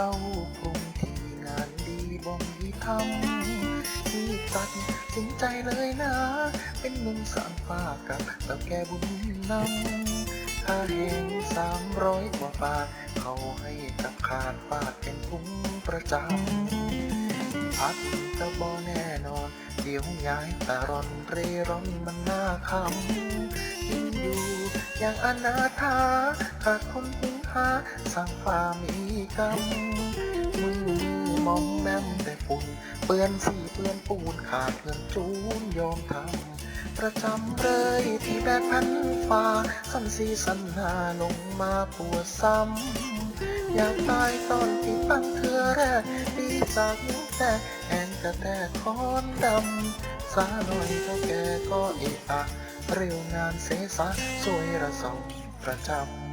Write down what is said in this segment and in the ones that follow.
เข้ากรุงที่งานดีบ่มีทำที่ตัดสินใจเลยนะ เป็นหนุ่มสางฟ้ากับแล้วแกบุญนำค่าแหงสามร้อยกว่าบาทเขาให้กับขาดฟาดเป็นคุ้มประจำพักก็บ่แน่นอน เดี๋ยวย้ายแตาร่อนเร่ร่อนมันน่าคำยิ่งอยู่อย่างอนาถาขาดคนพึ่ งหาสร้างฟามีกรรมมือมองแม่มแต่ฝุ่นเปื้อนสีเปื้อนปูนขาดเพื่อนจูนยอมทำประจำเลยที่แบกพันฟ้าสันสีสันหาลงมาปวดซ้ำอยากตายตอนที่ตั้งเธอแรกดีจากนิ้วแต่แอนกระแตกคอนดำสาหน่อยเท่าแกก็เอะอะเร็วงานเสสะสวยระสองประจำ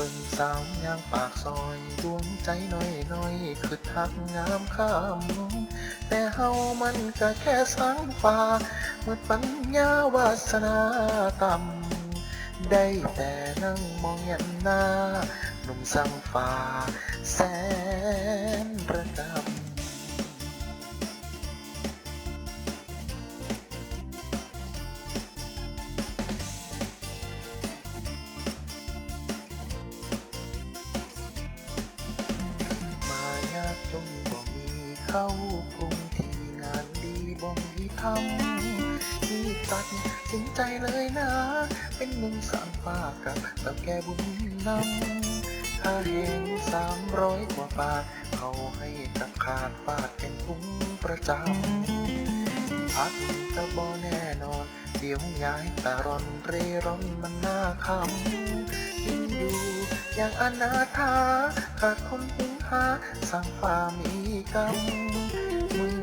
บเบิ่งสาวยางปากซอยดวงใจน้อยน้อยๆคือทักงามข้ามแต่เฮามันก็แค่สังฟ้าเมดปัญญาวาสนาต่ำได้แต่นั่งมองยันหน้าหนุ่มสังฟ้าแสนระกา เข้ากรุงที่งานดีบ่งที่ทำที่ตัดสินใจเลยนะ เป็นหนึ่งสามฝากกับตับแกบุญนำค่าแหงสามร้อยกว่าบาทเขาให้กับขาดฟาดเป็นทุงประจำพักกะบ่แน่นอน เดี๋ยวย้ายตารอนเร่ร่อนมันน่าคำยิ่งอยู่อย่างอนาถาขาดคนพึ่งหาสร้างฟ้ามีกรรมมือ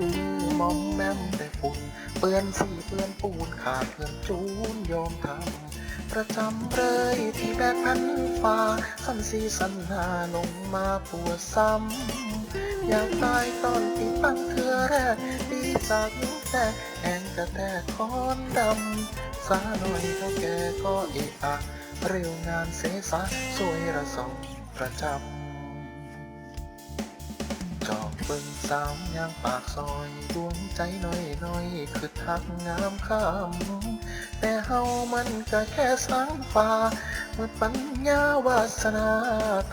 มองแม่มแต่ฝุ่นเปื้อนสีเปื้อนปูนขาดเพื่อนจูนยอมทำประจำเลยที่แบกพันฟ้าสันสีสันหาลงมาปวดซ้ำอยากตายตอนที่ตั้งเธอแรก ดีจากแต่แอนกระแตกคอนดำสาหน่อยเท่าแกก็เอะอะเร็วงานเสสะสวยระสองประจำจอบเบิ่งสาวยางปากซอยดวงใจน้อยน้อยคือทักงามคำแต่เฮามันก็แค่สังฟ้าเมื่อปัญญาวาสนา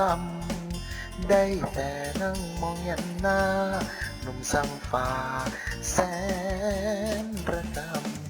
ต่ำ ได้แต่นั่งมองยันหน้าหนุ่มสังฟ้าแสนประจำ